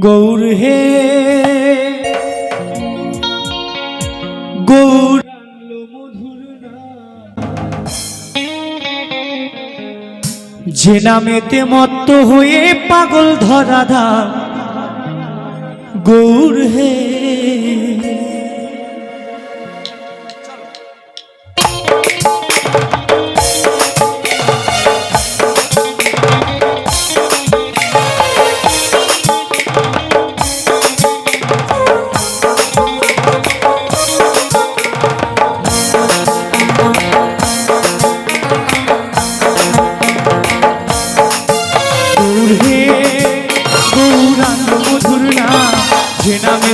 গৌর হে। গৌর। যে নামেতে মত্ত হয়ে পাগল ধরা ধাম গৌর হে।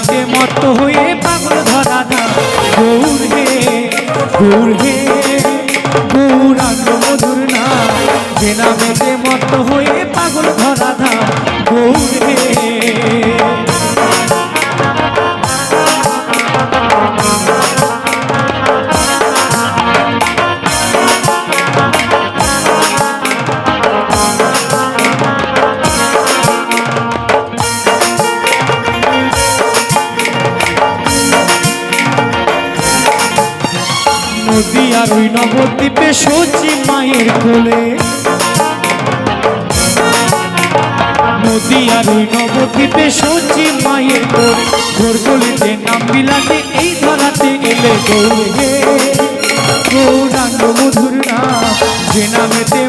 যে মত হয়ে পাগল ধরা না গৌর হে গৌর হে, গৌরাঙ্গ মধুর না যে নামেতে মত হয়ে ওই নবদ্বীপে সচি মায়ের কোলে। নদী আর ওই নবদ্বীপে সচি মায়ের কোলে। ঘোর কলিতে নাম বিলাতে এই ধরাতে এলে গৌরে। গৌরাঙ্গ মধুর নাম যে নামেতে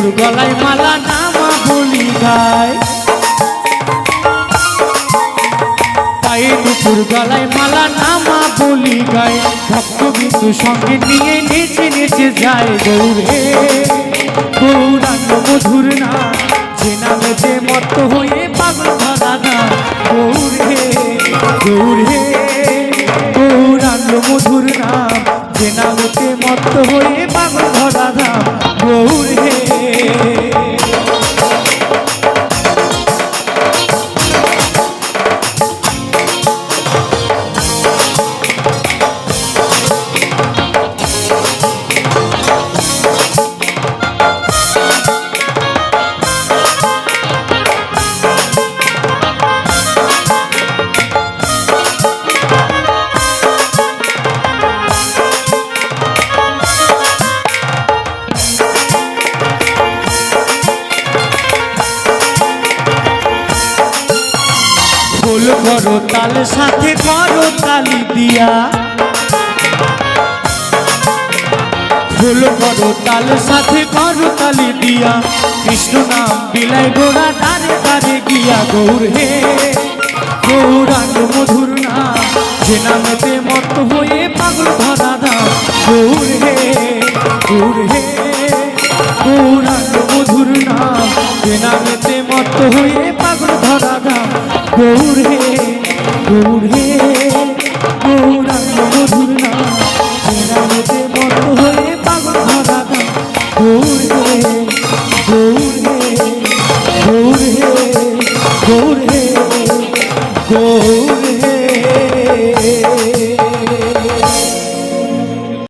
নুপুর গলায় মালা নামা বলি পায়ে নুপুর গলায় মালা নামা বলি গায়। ভক্ত বিন্দু সঙ্গে নিয়ে নেচে নেচে যায় গৌরে। গৌরাঙ্গ মধুর না, যে যে মত হয়ে পাগল ধরা না, গৌরে গৌরে। গৌরাঙ্গ মধুর নাম যে মত হয়ে পাগল ধরা ধাম ফুল করো, তাল সাথে করো তালি দিয়া। ফুল করো, তাল সাথে করো তালি দিয়া। কৃষ্ণ নাম বিলাই গোড়া দারে দারে গিয়া গৌর হে। গৌরাঙ্গ মধুর নাম, যে নামেতে মত হয়ে পাগল ধরা দাম, গৌর হে গৌর হে। গৌরাঙ্গ মধুর নাম, যে নামেতে মত হয়ে পাগল ধরা দাম গৌর গৌর গৌরাঙ্গ মধুর যে নামেতে মত হয়ে পাগল ধরা দাম গৌর গৌর গৌর গৌর গৌর